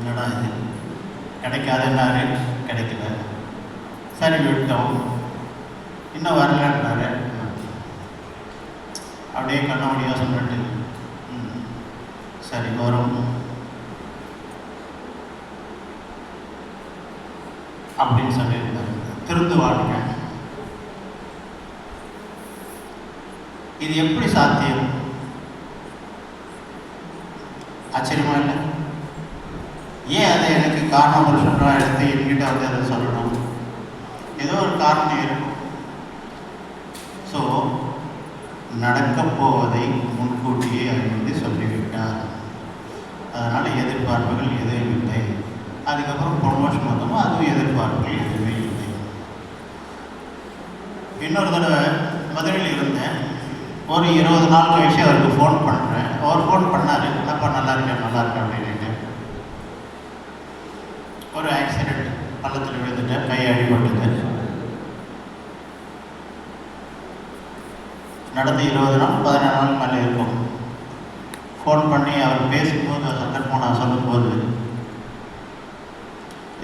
என்னடா இது? கிடைக்காதுன்னாரு கிடைக்கல. சரி விட்டோம் இன்னும் வரலன்றாரு அப்படியே கண்ணாமடியாக சொல்லிட்டு ம், சரி வரும். அப்படின்னு சொல்லியிருந்தார். திருந்து வாழ்க்கை. இது எப்படி சாத்தியம்? ஆச்சரியமா இல்லை? ஏன் அதை எனக்கு காரணம் ஒரு சொல்கிறா எடுத்து என்கிட்ட வந்து அதை சொல்லணும்? ஏதோ ஒரு காரணம் இருக்கும். ஸோ நடக்கப் போவதை முன்கூட்டியே அறிந்து சொல்லிவிட்டார். அதனால் எதிர்பார்ப்புகள் எதுவும் இல்லை. அதுக்கப்புறம் ப்ரொமோஷன் வந்தோமோ அதுவும் எதிர்பார்ப்புகள் எதுவுமே இல்லை. இன்னொரு தடவை மதுரையில் இருந்தேன். ஒரு இருபது நாள் கழிச்சு அவருக்கு ஃபோன் பண்ணுறேன் அவர் ஃபோன் பண்ணார். அப்பா நல்லா இருக்கேன் நல்லா இருக்கேன் அப்படின்னு. ஒரு ஆக்சிடெண்ட் பள்ளத்தில் விழுந்துட்டேன் கை அடிபட்டது நடந்து இருபது நாள் பதினாறு நாள் மேலே இருக்கும். ஃபோன் பண்ணி அவர் பேசும்போது அந்த சந்தர்ப்பம் நான் சொல்லும்போது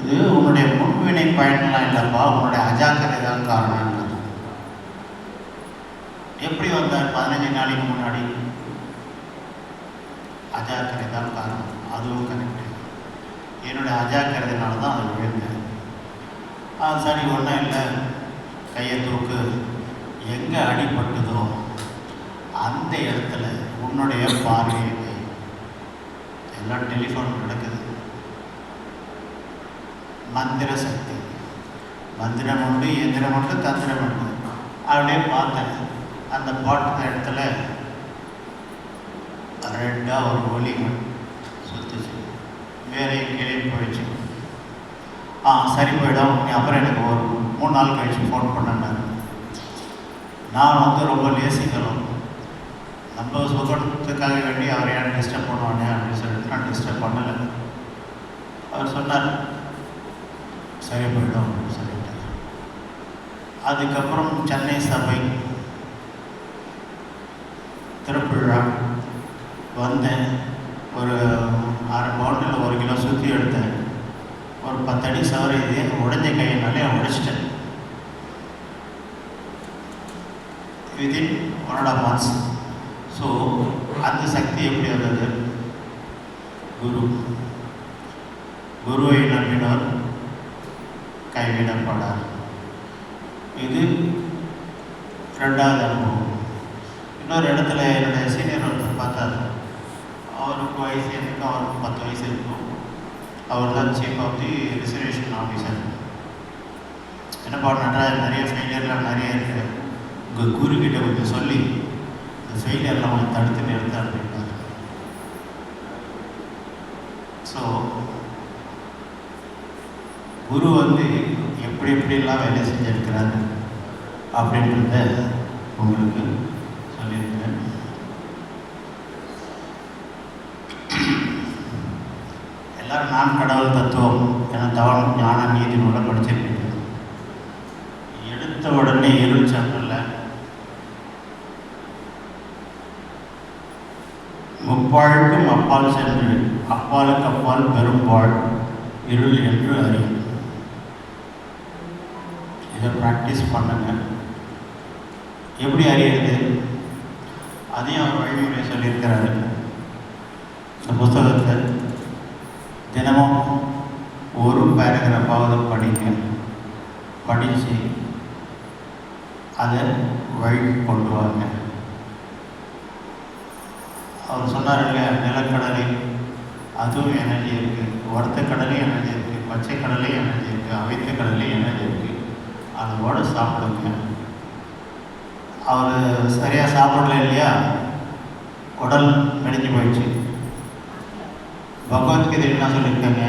இது உன்னுடைய முன்வினை பயன்லாம் இல்லைப்பா? உன்னுடைய அஜாக்கிரதை தான் காரணம்ன்றது எப்படி வந்தார் பதினஞ்சு நாளைக்கு முன்னாடி? அஜாக்கிரதை தான் காரணம். அதுவும் கனெக்ட் என்னுடைய அஜாக்கிரதையினால தான் அது விழுந்தேன். ஆ சரி ஒன்றும் இல்லை. கையை தூக்கு. எங்கே அடிபட்டுதோ அந்த இடத்துல உன்னுடைய பார்வையை எல்லாம் டெலிஃபோன் நடக்குது. மந்திர சக்தி. மந்திரம் உண்டு இயந்திரம் உண்டு தந்திரம் உண்டு. அப்படியே பார்த்தேன். அந்த பாட்டு இடத்துல ரெண்டாக ஒரு ஒலி வேலையும் கீழே போயிடுச்சு. ஆ சரி போயிடும் நீ அப்புறம் எனக்கு ஒரு மூணு நாள் கழிச்சு ஃபோன் பண்ணேன்னாரு. நான் வந்து ரொம்ப லேசிக்கிறோம் நம்ம சுகத்துக்காக வேண்டி அவர் ஏன் டிஸ்டர்ப் பண்ணுவானே அப்படின்னு சொல்லிட்டு நான் டிஸ்டர்ப் பண்ணலை. அவர் சொன்னார் சரி போயிடும் அப்படின்னு சொல்லிட்டு அதுக்கப்புறம் சென்னை சபை திருப்பிழா வந்தேன். தடி பத்தடி இது. இது உடஞ்ச கையினாலே உடைச்சிட்டேன். Within one and half months so அந்த சக்தி எப்படி வந்தது? குரு. குருவை நம்பினார் கைவிடப்படார் இது ரெண்டாவது அனுபவம். இன்னொரு இடத்துல என்னுடைய சீனியர் ஒருத்தர் பார்த்தாரு. அவருக்கு வயசு எனக்கு அவருக்கு பத்து வயசு இருக்கும். அவர் தான் chief of the reservation officer என்னப்பா நடராஜ் நிறைய ஃபெயிலியர்லாம் நிறைய இருக்குது உங்கள் குருக்கிட்ட கொஞ்சம் சொல்லி இந்த ஃபெயிலியர்லாம் கொஞ்சம் தடுத்து நிறுத்த அப்படின்னாரு ஸோ குரு வந்து எப்படி எப்படிலாம் வேலை செஞ்சிருக்கிறாரு அப்படின்றத உங்களுக்கு சொல்லியிருக்கேன் எல்லாரும் நான் கடவுள் தத்துவம் என தவம் ஞான நீதி நூலை படிச்சிருக்கீங்க எடுத்த உடனே இருள் சந்திரல முப்பாழுக்கும் அப்பால் சென்று அப்பாலுக்கு அப்பால் பெரும்பாள் இருள் என்று அறியும். இதை ப்ராக்டிஸ் பண்ணுங்க. எப்படி அறியுது அதையும் அவர் வழிமுறை சொல்லியிருக்கிறாரு. இந்த புத்தகத்தை தினமும் ஒரு பேராகிராஃபாவது படிங்க. படித்து அதை வழி கொண்டு வாங்க. அவர் சொன்னார் இல்லையா நிலக்கடலை அதுவும் எனர்ஜி இருக்குது வறுத்த கடலையும் எனர்ஜி இருக்குது பச்சை கடலையும் எனர்ஜி இருக்குது அவைத்த கடலையும் எனர்ஜி இருக்குது அதோடு சாப்பிடுங்க. அவர் சரியாக சாப்பிடல இல்லையா? உடல் மெலிஞ்சு போயிடுச்சு. பகவத்கீதை என்ன சொல்லியிருக்காங்க.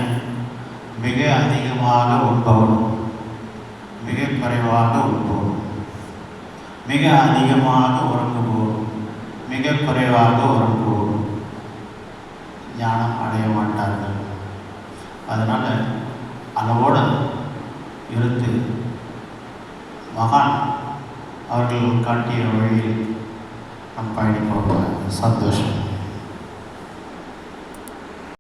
மிக அதிகமாக உண்பவனும் மிக குறைவாக உண்பவனும் மிக அதிகமாக உறங்குபவனும் மிக குறைவாக உறங்குவோம் ஞானம் அடைய மாட்டார்கள். அதனால் அளவோடு இருந்து மகான் அவர்கள் காட்டிய வழியில் நம் பயணிப்போம். சந்தோஷம்.